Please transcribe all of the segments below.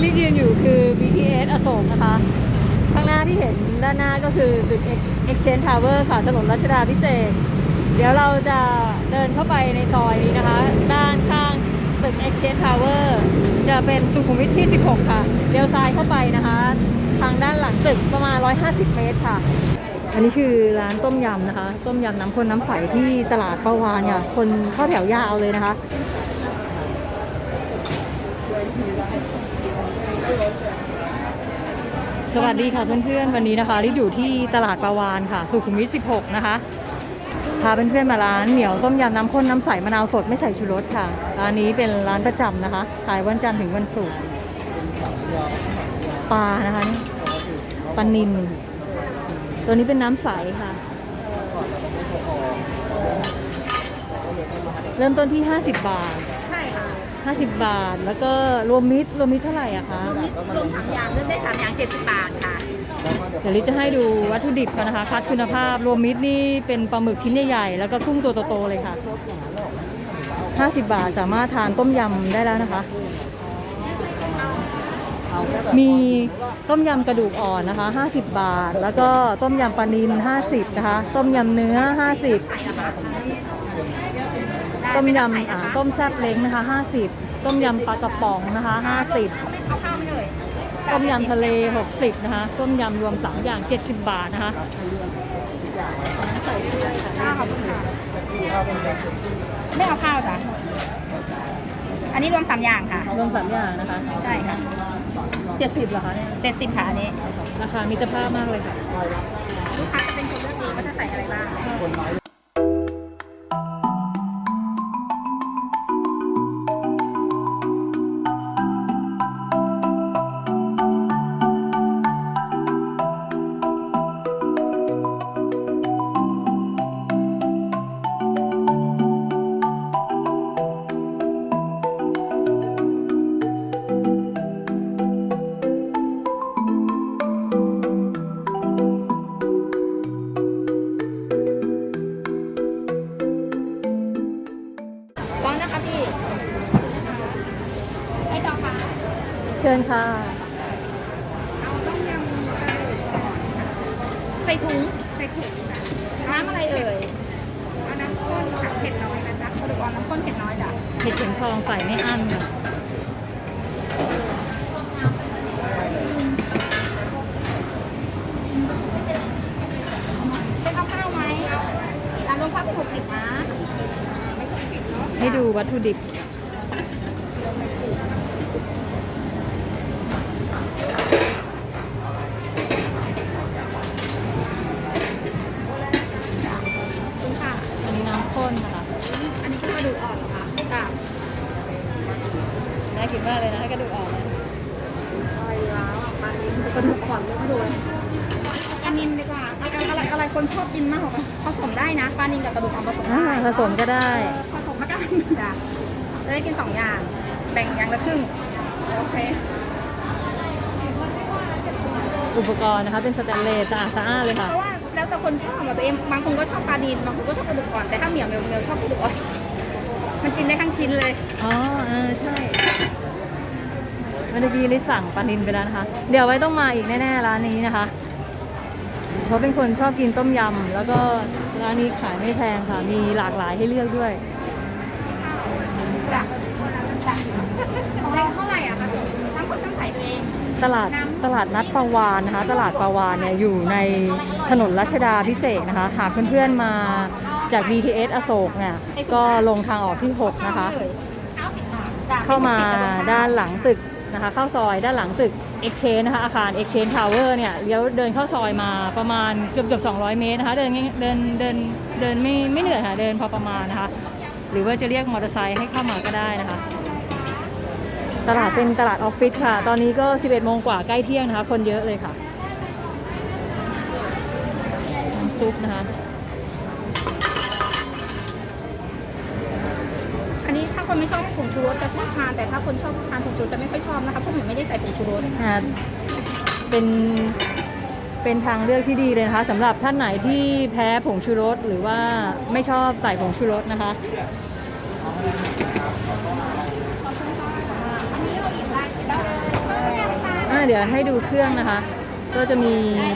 ่ลิยืนอยู่คือ BTS อโศกนะคะ ข้างหน้าที่เห็นด้านหน้าก็คือตึก Exchange Tower ค่ะ ถนนรัชดาพิเศษ เดี๋ยวเราจะเดินเข้าไปในซอยนี้นะคะ ด้านข้างตึก Exchange Tower จะเป็นสุขุมวิทที่ 16 ค่ะเลี้ยวซ้ายเข้าไปนะคะ ทางด้านหลังตึกประมาณ 150 เมตรค่ะ อันนี้คือร้านต้มยำนะคะ ต้มยำน้ำข้นน้ำใสที่ตลาดประวานค่ะ คนเข้าแถวยาวเลยนะคะ สวัสดีค่ะเพื่อนๆ วันนี้นะคะที่อยู่ที่ตลาดปาวานค่ะ สุขุมวิท 16 นะคะ พาเพื่อนๆมาร้านเหนียวต้มยำน้ำข้นน้ำใสมะนาวสดไม่ใส่ชูรสค่ะ ร้านนี้เป็นร้านประจำนะคะ ขายวันจันทร์ถึงวันศุกร์ ปลานะคะนี่ปลานิลตัวนี้เป็นน้ำใสค่ะ เริ่มต้นที่ 50 บาท 50 บาท แล้วก็รวมมิตรรวมมิตรเท่าไหร่อะคะรวมมิตรรวมสามอย่างเลือกได้สามอย่างเจ็ดสิบบาทค่ะ เดี๋ยวลิจะให้ดูวัตถุดิบกันนะคะคัดคุณภาพรวมมิตรนี่เป็นปลาหมึกชิ้นใหญ่ๆ แล้วก็กุ้งตัวโตๆเลยค่ะ 50 บาทสามารถทานต้มยำได้แล้วนะคะ มีต้มยำกระดูกอ่อนนะคะ 50 บาท แล้วก็ต้มยำปลานิล50 นะคะ ต้มยำเนื้อ 50 ต้มยำอ่าต้มแซ่บเล้งนะคะ50 ต้มยำปลากระป๋องนะคะ50เอาข้าวไม่เลยต้มยำทะเล 60 นะคะ ต้มยำรวม 3 อย่าง 70 บาทนะคะข้าวขอบคุณค่ะไม่เอาข้าวจ้ะอันนี้รวมสามอย่างค่ะ รวม 3 อย่างนะคะ ใช่ค่ะ 70เหรอคะเนี่ยเจ็ดสิบค่ะอันนี้ ราคามิตรภาพมากเลยค่ะ ลูกค้าจะเป็นคนเลือกเองว่าจะใส่อะไรบ้าง ชิญค่ะ เอาต้มยำใส่ถุงใส่ถุงน้ำอะไรเอ่ยเอาน้ำข้นค่ะเผ็ดน้อยนะจ๊ะกระดูกอ่อนน้ำข้นเผ็ดน้อยจ้ะเห็ดเข็มทองใส่ไม่อั้นค่ะเป็นเอาข้าวไหมร้านรวมข้าวเป็นหกสิบนะ ให้ดูวัตถุดิบ คุณค่ะ อันนี้น้ำข้นนะคะ อันนี้คือกระดูกอ่อนเหรอคะจ้ะ น่ากินมากเลยนะให้กระดูกอ่อนนะ กระดูกอ่อนไม่โดนปลานินดีกว่าอะไรอะไรอะไรคนชอบกินมากกว่ากันผสมได้ นะปลานินกับกระดูกอ่อนผสมอ่าได้ผสมก็ได้ ผสมมากันจ้ะจะได้กินสองอย่าง แบ่งอย่างละครึ่ง โอเค อุปกรณ์นะคะ เป็นสแตนเลสสะอาดสะอาดเลยเพค่ะ ราะว่าแล้วแต่คนชอบอะตัวเองบางคนก็ชอบปลาดินบางคนก็ชอบกระดูกอ่อนแต่ถ้าเหมียวเหมียวเหมียวชอบกระดูกอ่อนมันกินได้ทั้งชิ้นเลย อ๋อเออใช่เมื่อกี้ลิสั่งปลานินไปแล้วนะคะ เดี๋ยวไว้ต้องมาอีกแน่ๆร้านนี้นะคะ เพราะเป็นคนชอบกินต้มยำแล้วก็ ร้านนี้ขายไม่แพงค่ะ มีหลากหลายให้เลือกด้วยจ้ะจ้ะแรงเท่าไหร่อะคะน้ำคนต้องใส่ตัวเอง ตลาดตลาดนัดปาวานนะคะ ตลาดปาวานเนี่ยอยู่ในถนนรัชดาพิเศษกนะคะ หากเพื่อนๆมาจาก BTS อโศกเนี่ย ก็ลงทางออกที่ 6 นะคะ เข้ามาด้านหลังตึก นะคะเข้าซอยด้านหลังตึก Exchange นะคะอาคาร Exchange Tower เนี่ยเลี้ยวเดินเข้าซอยมาประมาณเกือบเกือบ200 เมตรนะคะเดินง่ายเดินเดินเดินไม่ไม่เหนื่อยค่ะเดินพอประมาณนะคะ หรือว่าจะเรียกมอเตอร์ไซค์ให้เข้ามาก็ได้นะคะ ตลาดเป็นตลาดออฟฟิศค่ะ ตอนนี้ก็ 11 โมงกว่าใกล้เที่ยงนะคะ คนเยอะเลยค่ะซุปนะคะ อันนี้ถ้า คนไม่ชอบผงชูรสจะชอบทาน แต่ถ้าคนชอบทานผงชูรสจะไม่ค่อยชอบนะคะเพราะหนูไม่ได้ใส่ผงชูรสอ่าเป็นเป็นทางเลือกที่ดีเลยนะคะสำหรับท่านไหนที่แพ้ผงชูรสหรือว่าไม่ชอบใส่ผงชูรสนะคะอันนี้เราหยิบได้ได้เลยเดี๋ยวให้ดูเครื่องนะคะ ก็จะมี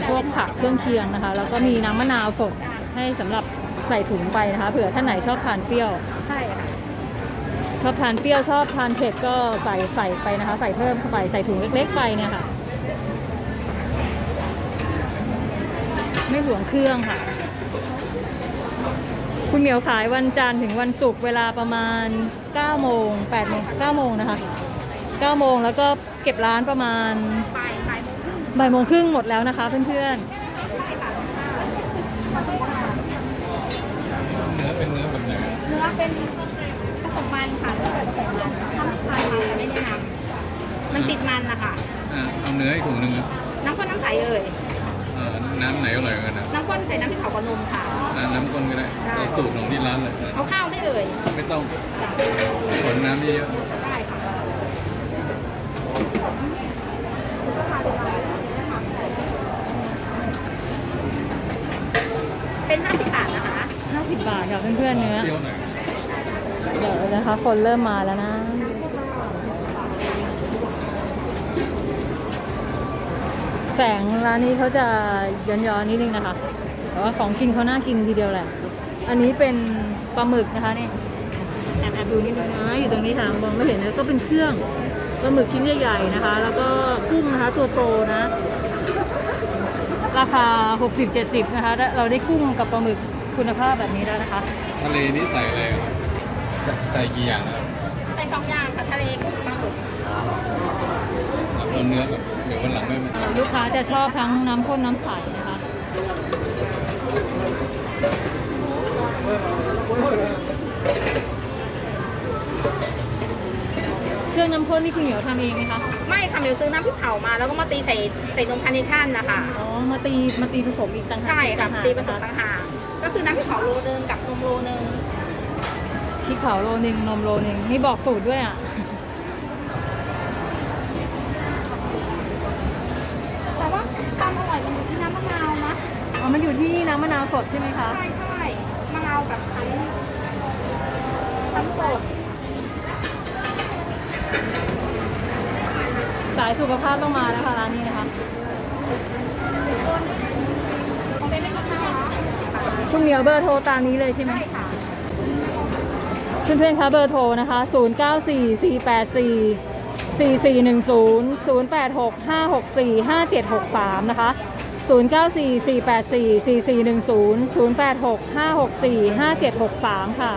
พวกผักเครื่องเคียงนะคะ แล้วก็มีน้ำมะนาวสดให้สำหรับใส่ถุงไปนะคะเผื่อท่านไหนชอบทานเปรี้ยวใช่ค่ะ ชอบทานเปรี้ยวชอบทานเผ็ดก็ใส่ใส่ไปนะคะ ใส่เพิ่มเข้าไปใส่ถุงเล็กๆไปเนี่ยค่ะ ไม่หวงเครื่องค่ะ คุณเหมียวขายวันจันทร์ถึงวันศุกร์เวลาประมาณ9โมง8โมง9โมงนะคะ9โมงแล้วก็เก็บร้านประมาณไปไปโมงครึ่งบ่ายโมงครึ่งหมดแล้วนะคะเพื่อนเนื้อเป็นเนื้อแบบไหนเนื้อเป็นผสมมันค่ะถ้าเกิดผสมมันถ้าไม่ทานมันจะไม่แนะนำ มันติดมันนะคะอ่าเอาเนื้อให้ถุงหนึ่งอะน้ำข้นน้ำใสเอ่ยเอ่อน้ำไหนอร่อยกว่ากันนะน้ำข้นใส่น้ำพริกเผากับนมค่ะ อ่าน้ำข้นก็ได้ได้ เอาสูตรของที่ร้านเลยเอาข้าวได้เอ่ยไม่ต้องผลน้ำเยอะได้ค่ะเป็น50บาทนะคะๆ50 บาทค่ะเพื่อนๆเนื้อๆเปรี้ยวหน่อยเดี๋ยวนะคะ คนเริ่มมาแล้วนะ แสงร้านนี้เขาจะย้อนๆนิดนึงนะคะ แต่ว่าของกินเขาน่ากินทีเดียวแหละ อันนี้เป็นปลาหมึกนะคะนี่แอบแอบดูนิดนึงนะอยู่ตรงนี้ค่ะมองไม่เห็นนะก็เป็นเครื่องปลาหมึกชิ้นใหญ่ๆนะคะ แล้วก็กุ้งนะคะตัวโตนะ ราคา 60-70 นะคะและเราได้กุ้งกับปลาหมึกคุณภาพแบบนี้แล้วนะคะ ทะเลนี่ใส่อะไรครับใส่ใส่กี่อย่างนะครับใส่สองอย่างค่ะทะเลกุ้งปลาหมึกเอาเนื้อกับเดี๋ยววันหลังไม่มาลูกค้าจะชอบทั้งน้ำข้นน้ำใสนะคะเครื่องน้ำข้นนี่คุณเหมียวทำเองไหมคะไม่ค่ะมิวซื้อน้ำพริกเผามา แล้วก็มาตีใส่ใส่นมคาร์เนชั่นนะคะอ๋อมาตีมาตีผสมอีกต่างหากใช่ค่ะต่างหากตีผสมนะคะต่างหากก็คือน้ำพริกเผาโลนึงกับนมโลนึงพริกเผาโลหนึ่งนมโลหนึ่งนี่บอกสูตรด้วยอะ แต่ว่าความอร่อยมันอยู่ที่น้ำมะนาวนะ อ๋อ มันอยู่ที่น้ำมะนาวสดใช่ไหมคะ ใช่ใช่มะนาวแบบคั้นคั้นสดสายสุขภาพต้องมาแล้วค่ะร้านนี้นะคะของเป็นไม่มีข้าวเหรอคุณเหมียวเบอร์โทรตามนี้เลยใช่ไหมใช่ค่ะ เพื่อนๆคะเบอร์โทรนะคะ 0 9 4 4 8 4 4 4 1 0 0 8 6 5 6 4 5 7 6 3 นะคะ 0 9 4 4 8 4 4 4 1 0 0 8 6 5 6 4 5 7 6 3 ค่ะ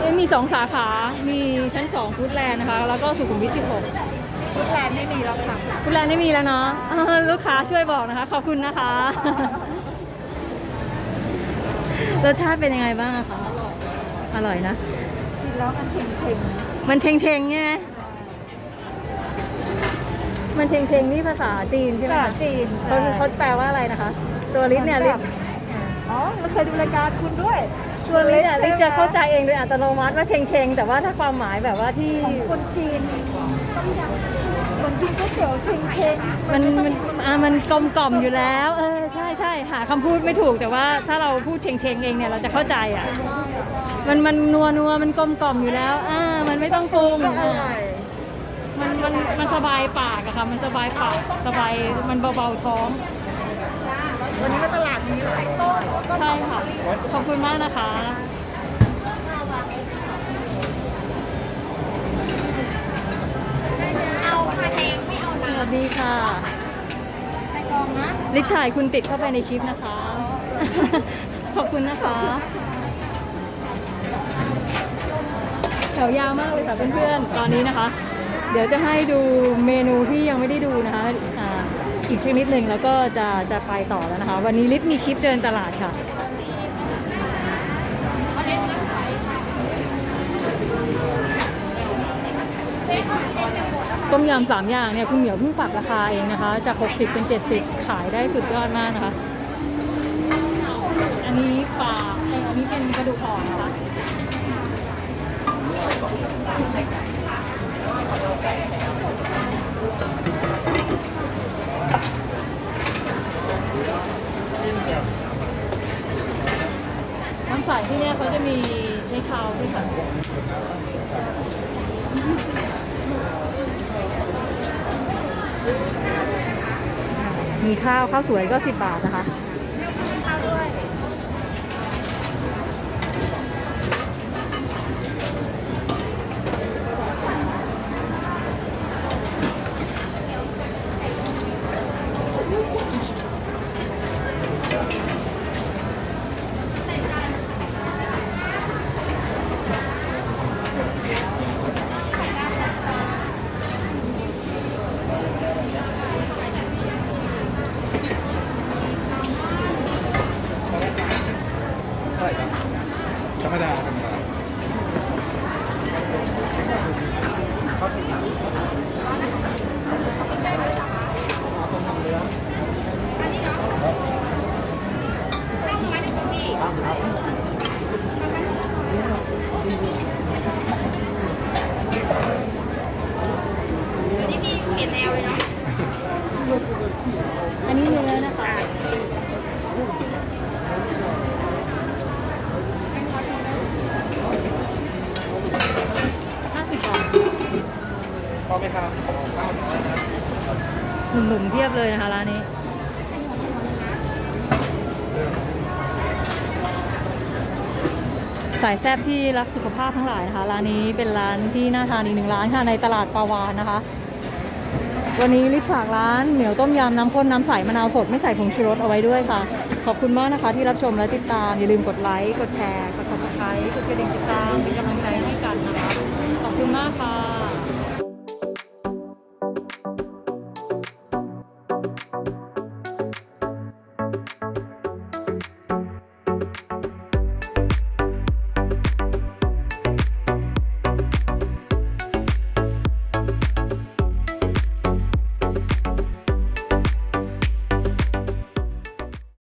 เอ้ยมี 2 สาขา มีชั้น2ฟู้ดแลนด์นะคะ แล้วก็สุขุมวิท16ทุกร้านไม่มีแล้วค่ะฟู้ดแลนด์ไม่มีแล้วเนาะอ่าลูกค้าช่วยบอกนะคะ ขอบคุณนะคะ รสชาติเป็นยังไงบ้างอะคะ อร่อยนะกินแล้วมันเค็มมันเชงเชงๆใช่ไหม มันเชงเชงๆนี่ภาษาจีนใช่ไหมคะจีนเขาเขาแปลว่าอะไรนะคะ ตัวลิศเนี่ยลิศอ๋อเราเคยดูรายการคุณด้วยตัวลิศเนี่ยลิศจะเข้าใจเองโดยอัตโนมัติว่าเชงเชงๆแต่ว่าถ้าความหมายแบบว่าที่คนจีนคนกินก๋วยเตี๋ยวเชงเชงมันมันอะมันกลมกล่อมอยู่แล้ว เออใช่ใช่หาคำพูดไม่ถูกแต่ว่าถ้าเราพูดเชงเชงๆเองเนี่ยเราจะเข้าใจอะมันมันนัวนัวมันกลมกล่อมอยู่แล้วอ่ามันไม่ต้องปรุงอะ มันมันมันสบายปากอะค่ะ มันสบายปาก สบาย มันเบาๆท้อง วันนี้ก็ตลาดนี้หลายต้นใช่ค่ะ ขอบคุณมากนะคะ เอาคาแดงไม่เอาสน้วัสดีค่ะำใส่กองนะ ลิถ่ายคุณติดเข้าไปในคลิปนะคะ ขอบคุณนะคะ แถวยาวมากเลยค่ะเพื่อนๆ ตอนนี้นะคะ เดี๋ยวจะให้ดูเมนูที่ยังไม่ได้ดูนะคะอีกชนิดหนึ่งแล้วก็จะจะไปต่อแล้วนะคะ วันนี้ลิศมีคลิปเดินตลาดค่ะต้มยำสามอย่างเนี่ยคุณเหมียวเพิ่งปรับราคาเองนะคะ จาก 60 เป็น 70 ขายได้สุดยอดมากนะคะ อันนี้ปลาอันนี้เป็นกระดูกอ่อนนะคะ น้ำใสที่เนี่ยเขาจะมีใช้คาวด้วยค่ะมีข้าวข้าวสวยก็10บาทนะคะ ข้าวด้วย ธรรมดาธรรมดา ข้าวน้อยหนึ่งพี่เดี๋ยวนี้พี่เปลี่ยนแนวเลยเนาะ อันนี้เนื้อนะคะ 50 บาท พอไหมครับข้าวน้อยนะ หนุ่มๆ เลยนะคะร้านนี้สายแซบที่รักสุขภาพทั้งหลายนะคะร้านนี้เป็นร้านที่น่าทานอีกหนึ่งร้านค่ะในตลาดปาวานนะคะ วันนี้ลิฝากร้านเหนียวต้มยำน้ำข้นน้ำใสมะนาวสดไม่ใส่ผงชูรสเอาไว้ด้วยค่ะ ขอบคุณมากนะคะที่รับชมและติดตาม อย่าลืมกดไลค์ กดแชร์ กด subscribe กดกระดิ่งติดตามเป็นกำลังใจให้กันนะคะ ขอบคุณมากค่ะ